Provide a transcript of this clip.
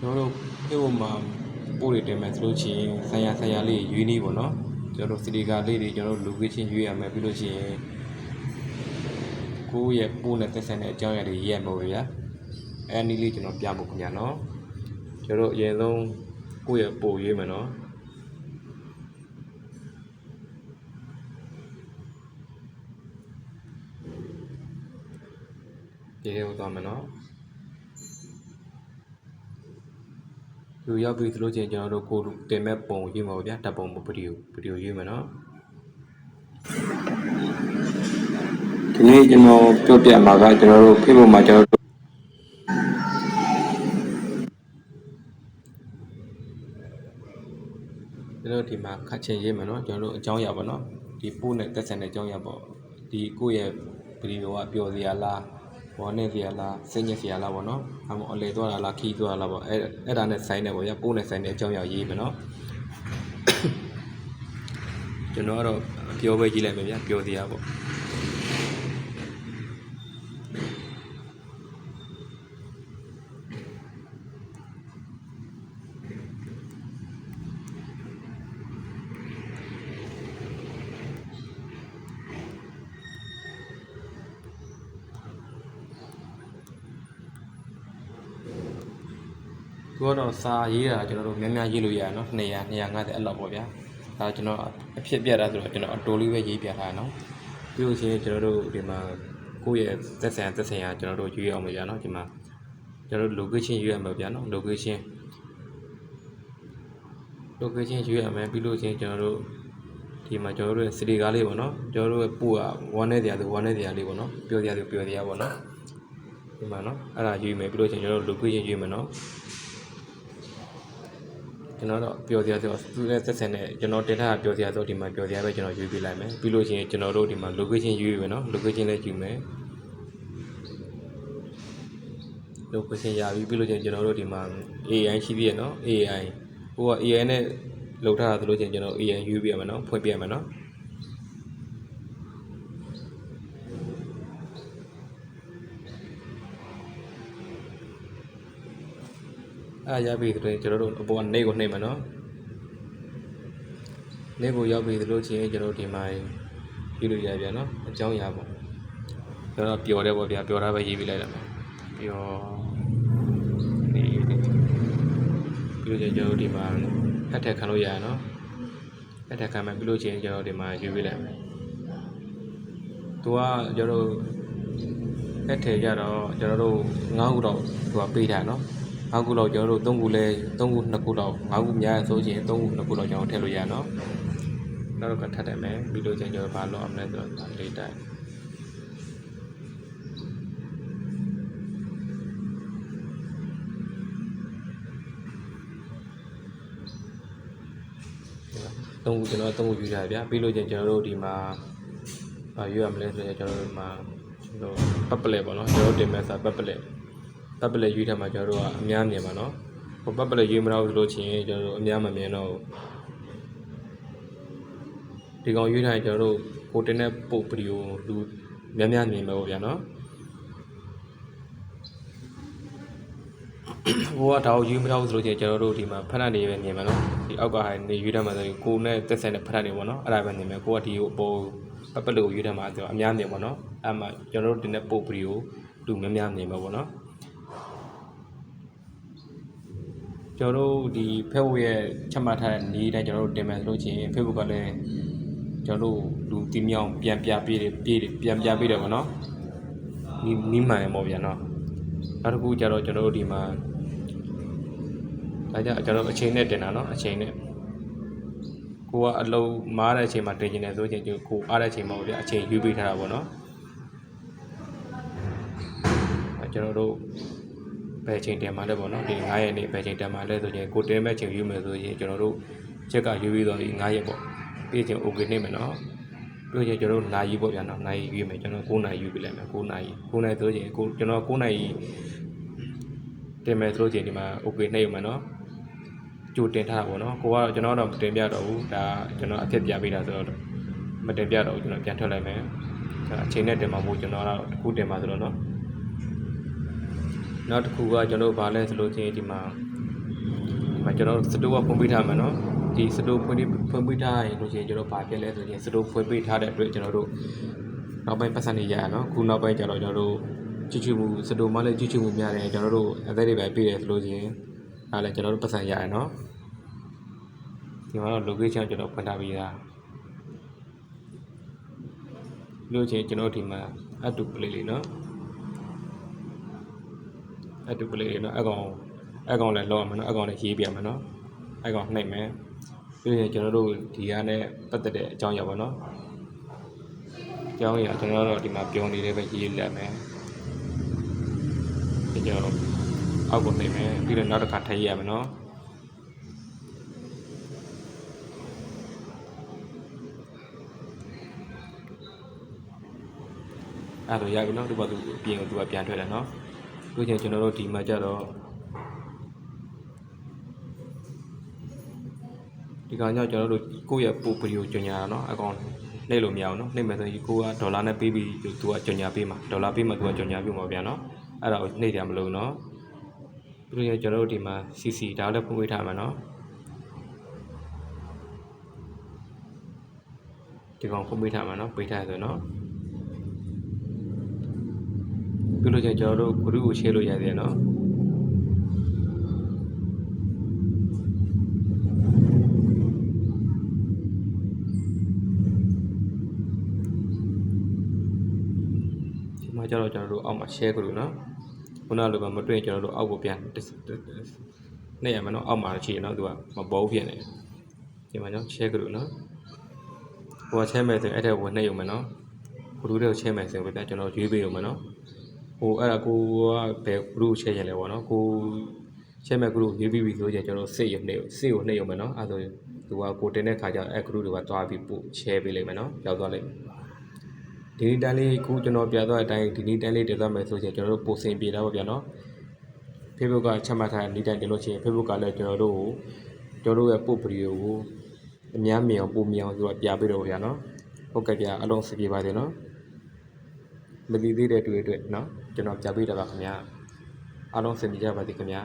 ကျွန်တော်တို့ဖေ့ဘုတ်မှာပို့ရတင်မယ်ဆိုလို့ရှိရင်ဆန်ရဆန်ရလေးရွေးနေပေါ့နော်ကျွန်တော်တို့စတီကာလေးတွေကျွန်တော်တို့ location ရွေးရမယ်ပြီးလို့ရှိရင်ကိုယ့်ရဲ့ပို့နဲ့သက်ဆိုင်တဲ့အကြောင်းအရာတွေရေးရမှာပေါ့ဗျာအဲနည်းလေးကျွန်တော်ပြဖို့ခင်ဗျာနော်ကျွန်တော်တို့အရင်ဆုံးကိုယ့်ရဲ့ပို့ရွေးမယ်နော်ဒီလေးကိုသွားမယ်နော် လူရောက်ပြီဆိုလို့ချင်းကျွန်တော်တို့ကိုတင်မဲ့ပုံရေးမှာပေါ့ဗျာဓာတ်ပုံဗီဒီယိုဗီဒီယိုရေးမယ်နော်ဒီနေ့ကျွန်တော်ပြောပြမှာကကျွန်တော်တို့ Facebook မှာကျွန်တော်တို့ကျွန်တော်ဒီမှာခတ်ချင်ရေးမယ်နော်ကျွန်တော်တို့အကြောင်းအရာပေါ့နော်ဒီပို့နဲ့တက်ဆန်တဲ့အကြောင်းအရာပေါ့ဒီကိုယ့်ရဲ့ဗီဒီယိုကပျော်စရာလား ဘောနဲ့စရာလားစိတ်ညစ်စရာလားပေါ့နော်အမအလေသွားတာလားခီးသွားတာလားပေါ့အဲ့အဲ့ဒါနဲ့ဆိုင်တယ်ပေါ့ဗျာပို့နဲ့ဆိုင်တဲ့အကြောင်းအရာရေးမယ်နော်ကျွန်တော်ကတော့ပြောပဲကြည့်လိုက်မယ်ဗျာပြောတရားပေါ့ သူကတော့စာရေးတာကျွန်တော်တို့များများရေးလို့ရတယ်နော်200 250အဲ့လောက်ပေါ့ဗျာဒါကျွန်တော်အဖြစ်ပြတာဆိုတော့ကျွန်တော်အတိုလေးပဲရေးပြထားတာနော်ပြီးလို့ရှိရင်ကျွန်တော်တို့ဒီမှာကိုယ့်ရဲ့သက်ဆိုင်ရာသက်ဆိုင်ရာကျွန်တော်တို့ရွေးအောင်ဗျာနော်ဒီမှာကျွန်တော်တို့ location ရွေးရမှာဗျာနော် location location ရွေးရမယ်ပြီးလို့ရှိရင်ကျွန်တော်တို့ဒီမှာကျွန်တော်တို့ရဲ့ city ကားလေးပေါ့နော်ကျွန်တော်တို့ရဲ့ပို့ကဝမ်းနေတရားဆိုဝမ်းနေတရားလေးပေါ့နော်ပြောတရားဆိုပြောတရားပေါ့နော်ဒီမှာနော်အဲ့ဒါရွေးမယ်ပြီးလို့ရှိရင်ကျွန်တော်တို့ location ရွေးမယ်နော် ကျွန်တော်တော့ပြောစရာဆိုသူနဲ့သက်ဆိုင်တဲ့ကျွန်တော်တင်ထားတာပြောစရာဆိုဒီမှာပြောစရာပဲကျွန်တော်ရွေးပြလိုက်မယ်ပြီးလို့ရှိရင်ကျွန်တော်တို့ဒီမှာ location ရွေးမယ်နော် location လည်းယူမယ် location ရပြီပြီးလို့ရှိရင်ကျွန်တော်တို့ဒီမှာ AI ရှိသေးရနော် AI ဟိုက AI နဲ့လောက်ထားတာဆိုလို့ရှိရင်ကျွန်တော် AI ရွေးပြရမယ်နော်ဖွင့်ပြရမယ်နော် အားရပြီဆိုရင်ကျွန်တော်တို့အပေါ်ကနေကိုနှိပ်မယ်နော်နေကိုရောက်ပြီဆိုလို့ရှိရင်ကျွန်တော်တို့ဒီမှာပြုလို့ရပြန်နော်အကြောင်းအရာပေါ့ကျွန်တော်ပျော်တယ်ပေါ့ဗျာပျော်တာပဲရေးပြလိုက်တယ်ပျော်နေပြီးလို့ရှိရင်ကျွန်တော်တို့ဒီမှာဟက်ထက်ခံလို့ရရနော်ဟက်ထက်ခံမယ်ပြီးလို့ရှိရင်ကျွန်တော်ဒီမှာယူပြလိုက်မယ်သူကကျွန်တော်တို့ဟက်ထက်ကြတော့ကျွန်တော်တို့9ခုတော့သူကပေးတာနော် ၅ခုလောက်ကျွန်တော်တို့၃ခုလဲ၃ခု2ခုလောက်၅ခုများရဆိုရင်၃ခု2ခုလောက်ကျွန်တော်ထည့်လို့ရနော်နောက်တော့ကထပ်တယ်မယ်ပြီးလို့ချင်းကျွန်တော်ဘာလုပ်အောင်လဲဆိုတော့ဒါလေးတိုင်သုံးခုကျွန်တော်သုံးခုယူထားဗျာပြီးလို့ချင်းကျွန်တော်တို့ဒီမှာဘာယူရမလဲဆိုရင်ကျွန်တော်တို့ဒီမှာကျွန်တော်ပတ်ပလက်ပေါ့နော်ကျွန်တော်တင်မဲ့စာပတ်ပလက် ပတ်ပလက်ရွေးထားမှာကျွန်တော်တို့ကအများမြင်ပါနော်ဟိုပတ်ပလက်ရွေးမတော့ဘူးဆိုလို့ချင်းကျွန်တော်တို့အများမမြင်တော့ဘူးဒီကောင်ရွေးထားရင်ကျွန်တော်တို့ကိုတင်တဲ့ပုတ်ဗီဒီယိုလူများများမြင်မှာပေါ့ဗျာနော်ဟိုကဒါကိုရွေးမတော့ဘူးဆိုလို့ချင်းကျွန်တော်တို့ဒီမှာဖက်နှက်တွေပဲမြင်မှာနော်ဒီအောက်ကဟာနေရွေးထားမှာဆိုရင်ကိုနဲ့သက်ဆိုင်တဲ့ဖက်နှက်တွေပေါ့နော်အဲ့ဒါပဲမြင်မယ်ကိုကဒီကိုအပေါ်ပတ်ပလက်ကိုရွေးထားမှာဆိုတော့အများမြင်ပါနော်အဲ့မှာကျွန်တော်တို့တင်တဲ့ပုတ်ဗီဒီယိုလူများများမြင်မှာပေါ့နော် ကျွန်တော်တို့ဒီ Facebook ရဲ့ချက်မှတ်ထားတဲ့နေတိုင်းကျွန်တော်တို့တင်မယ်ဆိုလို့ချင်း Facebook ကလည်းကျွန်တော်တို့လူတီမြောင်ပြန်ပြပေးတယ်ပြေးတယ်ပြန်ပြပေးတယ်ပေါ့နော်နီးနီးမှန်ရပေါ့ဗျာနော်နောက်တစ်ခုကျတော့ကျွန်တော်တို့ဒီမှာဒါကြကျွန်တော်တို့အချိန်နဲ့တင်တာနော်အချိန်နဲ့ကိုကအလုံးမားတဲ့အချိန်မှာတင်ကျင်တယ်ဆိုရင်ကျွန်တော်ကိုအားတဲ့အချိန်မှာပေါ့ဗျာအချိန်ယူပေးထားတာပေါ့နော်အဲကျွန်တော်တို့ ဘယ်ချိန်တင်မှာလဲပေါ့နော်ဒီ9ရက်နေ့ဘယ်ချိန်တင်မှာလဲဆိုရင်ကိုတင်မဲ့ချိန်ယူမယ်ဆိုရင်ကျွန်တော်တို့ချက်ကယူပြီးတော့ဒီ9ရက်ပေါ့ပြီးချိန် okay နေမယ်နော်ပြီးရင်ကျွန်တော်တို့နာရီပေါ့ဗျာနော်နာရီယူမယ်ကျွန်တော်9နာရီယူပြလိုက်မယ်9နာရီ9နာရီဆိုရင်ကိုကျွန်တော်9နာရီတင်မယ်ဆိုလို့ချိန်ဒီမှာ okay နေရမယ်နော်ကြိုတင်ထားတာပေါ့နော်ကိုကတော့ကျွန်တော်တော့မတင်ပြတော့ဘူးဒါကျွန်တော်အဖြစ်ပြပေးတာဆိုတော့မတင်ပြတော့ဘူးကျွန်တော်ပြန်ထွက်လိုက်မယ်ဒါအချိန်နဲ့တင်မှာမို့ကျွန်တော်ကတော့တစ်ခုတင်ပါဆိုတော့နော် နောက်တစ်ခုကကျွန်တော်တို့ဗာလဲဆိုလို့ချင်းဒီမှာမှာကျွန်တော်တို့စတိုးကဖွင့်ပေးထားမှာနော်ဒီစတိုးဖွင့်ပြီးဖွင့်ပေးထားရင်လို့ရှိရင်ကျွန်တော်ဘာဖြစ်လဲဆိုရင်စတိုးဖွင့်ပေးထားတဲ့အတွက်ကျွန်တော်တို့နောက်ပိုင်းပတ်စံနေရရနော်ခုနောက်ပိုင်းကျတော့ကျွန်တော်တို့ချစ်ချူမှုစတိုးမှလည်းချစ်ချူမှုများတယ်ကျွန်တော်တို့အသက်တွေပဲပြည့်တယ်ဆိုလို့ရှိရင်အဲလည်းကျွန်တော်တို့ပတ်စံရရနော်ဒီမှာတော့ location ကျွန်တော်ဖွင့်ထားပြီးသားလို့ချင်းကျွန်တော်ဒီမှာအတူပလေးလေးနော် အတူပလေးလေးနော်အကောင်အကောင်လည်းလောက်ရမယ်နော်အကောင်လည်းရေးပြရမယ်နော်အကောင်နှိပ်မယ်ပြီးရင်ကျွန်တော်တို့ဒီကနဲ့ပတ်သက်တဲ့အကြောင်းအရာပေါ့နော်အကြောင်းအရာကျွန်တော်တို့ဒီမှာပြောနေတဲ့ပဲရေးလက်မယ်ဒီကျွန်တော်တို့အောက်ကိုနှိပ်မယ်ပြီးတော့နောက်တစ်ခါထည့်ရမယ်နော်အဲ့ဒါရပြီနော်ဒီဘက်သူပြင်ကိုသူကပြန်ထွက်တယ်နော် ပြီးရင်ကျွန်တော်တို့ဒီမှာကြတော့ဒီကောင်ကြောင့်ကျွန်တော်တို့ကိုယ့်ရဲ့ပို့ပရီကိုကြညာတာနော်အကောင်နှိပ်လို့မရအောင်နော်နှိပ်မယ်ဆိုရင်ကိုကဒေါ်လာနဲ့ပေးပြီးသူကကြညာပေးမှာဒေါ်လာပေးမှသူကကြညာပြုမှာဗျာနော်အဲ့ဒါကိုနှိပ်တယ်မလို့နော်ပြီးရင်ကျွန်တော်တို့ဒီမှာ CC ဒါလည်းပုံပေးထားမှာနော်ဒီကောင်ပုံပေးထားမှာနော်ပေးထားရဆိုနော် ပြုလို့ချင်းကျွန်တော်တို့ group ကို share လို့ရသေးတယ်နော်ဒီမှာကျတော့ကျွန်တော်တို့အောက်မှာ share group နော်ခုနလိုပဲမတွေ့ရင်ကျွန်တော်တို့အောက်ကိုပြန်နေရမယ်နော်အောက်မှာရှိရနော်သူကမပေါ်ဘူးဖြစ်နေဒီမှာကျွန်တော် share group နော်ဟိုက share မယ်ဆိုရင်အဲ့ထက်ဝင်နှိပ်ရုံမယ်နော် group တွေကို share မယ်ဆိုရင်ပဲကျွန်တော်ရွေးပေးရုံမယ်နော် ဟိုအဲ့ဒါကိုကဘယ် group ချဲချင်လဲပေါ့နော်ကိုချဲမဲ့ group ရေးပြီးပြီဆိုရင်ကျွန်တော်စိတ်ရနှိပ်စိတ်ကိုနှိပ်ရုံပဲနော်အဲ့ဆိုရင်သူကကိုတင်တဲ့ခါကျအဲ့ group တွေကသွားပြီးပို့ share ပေးလိုက်မယ်နော်ရောက်သွားလိုက်မယ်ဒီနေ့တန်းလေးခုကျွန်တော်ပြသွားတဲ့အတိုင်းဒီနေ့တန်းလေးတင်သွားမယ်ဆိုရင်ကျွန်တော်တို့ပို့စင်ပြေတော့ပါဗျာနော် Facebook ကချက်မှတ်ထားတဲ့နေ့တိုင်းတင်လို့ရှိရင် Facebook ကလည်းကျွန်တော်တို့ကိုကျွန်တော်တို့ရဲ့ပို့ဗီဒီယိုကိုအများမြင်အောင်ပို့မြင်အောင်သူကပြပေးတော့ဗျာနော်ဟုတ်ကဲ့ဗျာအလုံးစပြေပါစေနော် မသိသေးတဲ့တွေ့အတွက်เนาะကျွန်တော်ပြပေးတာပါခင်ဗျာအားလုံးစင်ကြပါစေခင်ဗျာ